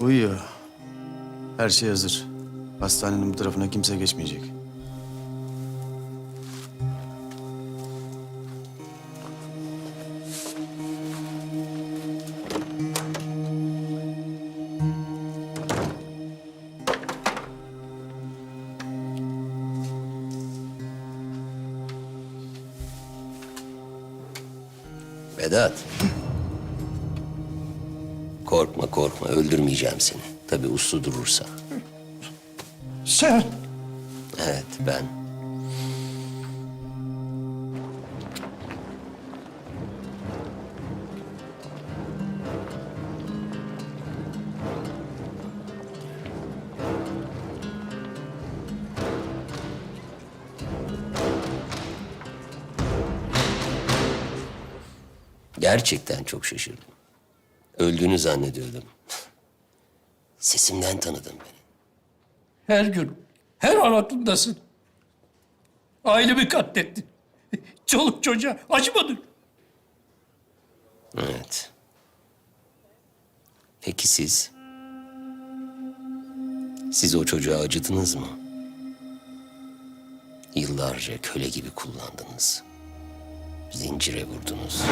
Uyuyor. Her şey hazır. Hastanenin bu tarafına kimse geçmeyecek. Vedat. Korkma korkma öldürmeyeceğim seni. Tabii uslu durursa. Sen Evet ben. Gerçekten çok şaşırdım. Öldüğünü zannediyordum. Sesimden tanıdın beni. her gün, her an aklımdasın. Ailemi katlettin. Çoluk çocuğa acımadın. Evet. Peki siz? Siz o çocuğa acıdınız mı? Yıllarca köle gibi kullandınız. Zincire vurdunuz.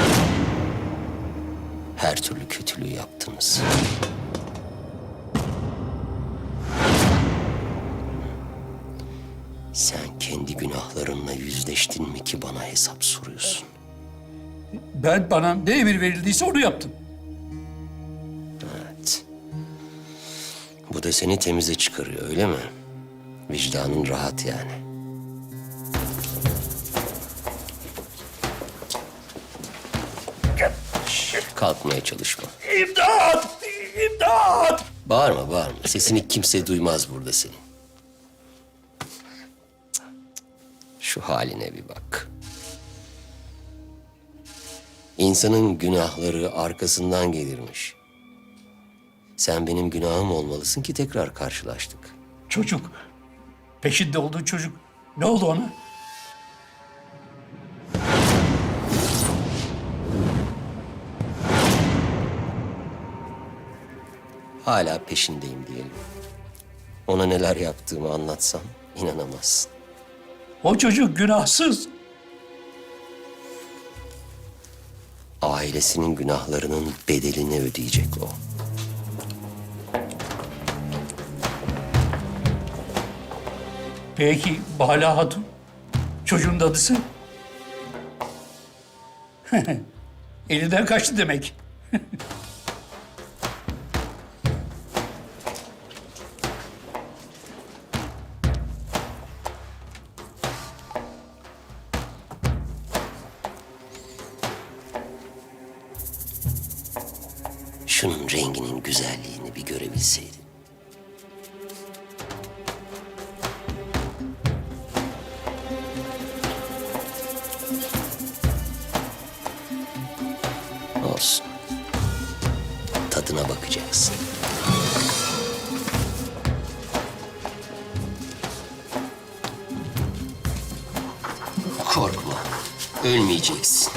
Her türlü kötülüğü yaptınız. Sen kendi günahlarınla yüzleştin mi ki bana hesap soruyorsun? Ben bana ne emir verildiyse onu yaptım. Evet. Bu da seni temize çıkarıyor öyle mi? Vicdanın rahat yani. Kalkmaya çalışma. İmdat! İmdat! Bağırma bağırma. Sesini kimse duymaz burada senin. Şu haline bir bak. İnsanın günahları arkasından gelirmiş. Sen benim günahım olmalısın ki tekrar karşılaştık. Çocuk. Peşinde olduğu çocuk. Ne oldu ona? Hala peşindeyim diyelim. Ona neler yaptığımı anlatsam inanamazsın. O çocuk günahsız. Ailesinin günahlarının bedelini ödeyecek o. Peki Bala Hatun? Çocuğun dadısı? Elinden kaçtı demek. Şunun renginin güzelliğini bir görebilseydin. Olsun. Tadına bakacaksın. Korkma. Ölmeyeceksin.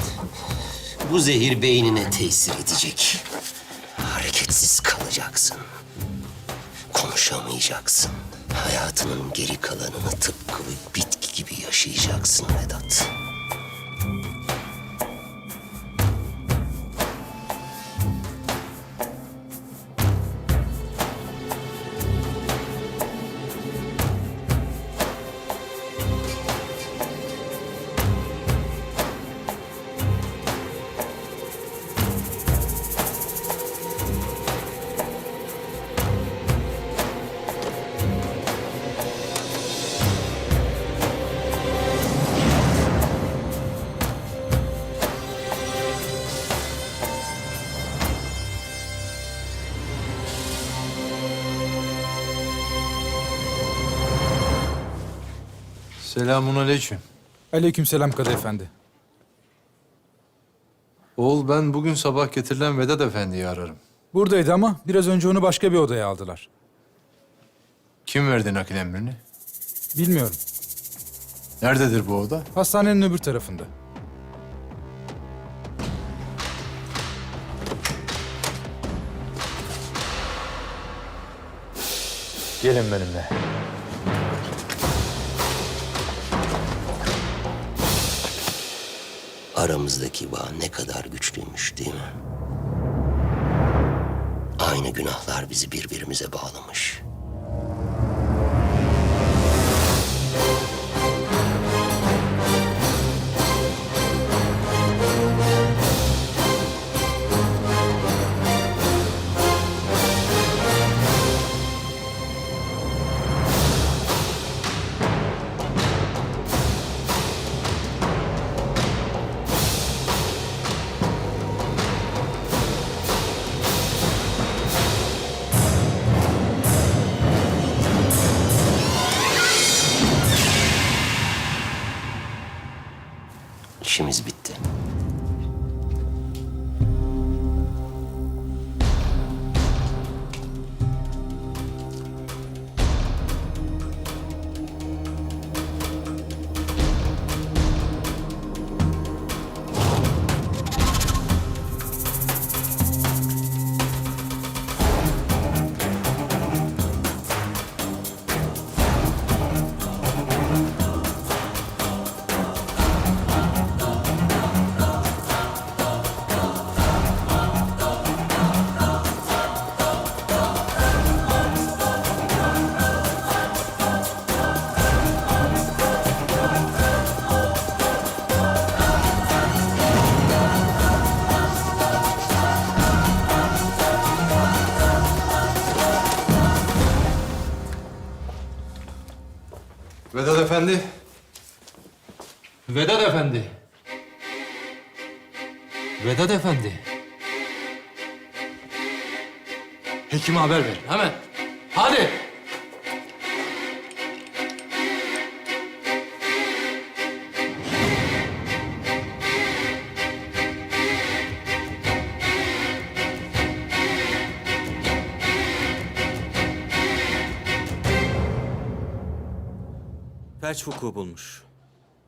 Bu zehir beynine tesir edecek. Konuşamayacaksın. Hayatının geri kalanını tıpkı bir bitki gibi yaşayacaksın Vedat. Selamun aleyküm. Aleykümselam Kadı Efendi. Oğul ben bugün sabah getirilen Vedat Efendi'yi ararım. Buradaydı ama biraz önce onu başka bir odaya aldılar. Kim verdi nakil emrini? Bilmiyorum. Nerededir bu oda? Hastanenin öbür tarafında. Gelin benimle. Aramızdaki bağ ne kadar güçlüymüş değil mi? Aynı günahlar bizi birbirimize bağlamış. İşimiz bitti. Vedat Efendi. Vedat Efendi. Vedat Efendi. Hekime haber verin hemen. Hadi. Felç vuku bulmuş.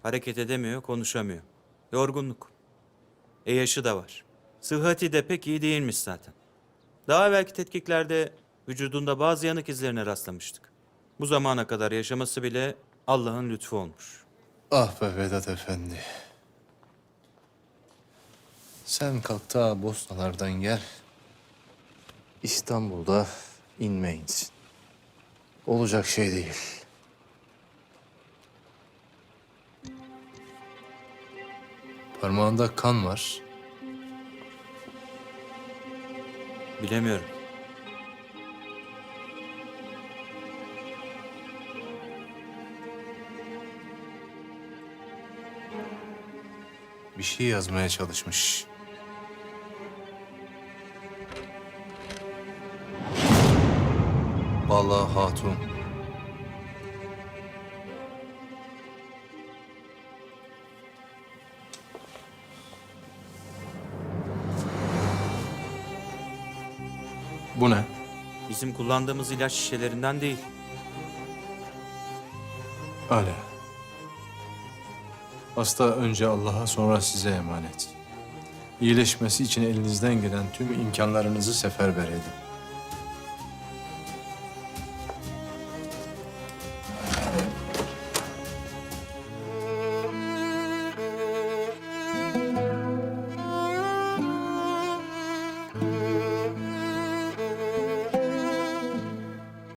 Hareket edemiyor, konuşamıyor. Yorgunluk. E yaşı da var. Sıhhati de pek iyi değilmiş zaten. Daha evvelki tetkiklerde vücudunda bazı yanık izlerine rastlamıştık. Bu zamana kadar yaşaması bile Allah'ın lütfu olmuş. Ah be Vedat Efendi. Sen kalk ta Bosnalardan gel. İstanbul'da inmeyinsin. Olacak şey değil. Parmağında kan var. Bilemiyorum. Bir şey yazmaya çalışmış. Vallahi hatun. Bu ne? Bizim kullandığımız ilaç şişelerinden değil. Öyle. Hasta önce Allah'a sonra size emanet. İyileşmesi için elinizden gelen tüm imkanlarınızı seferber edin.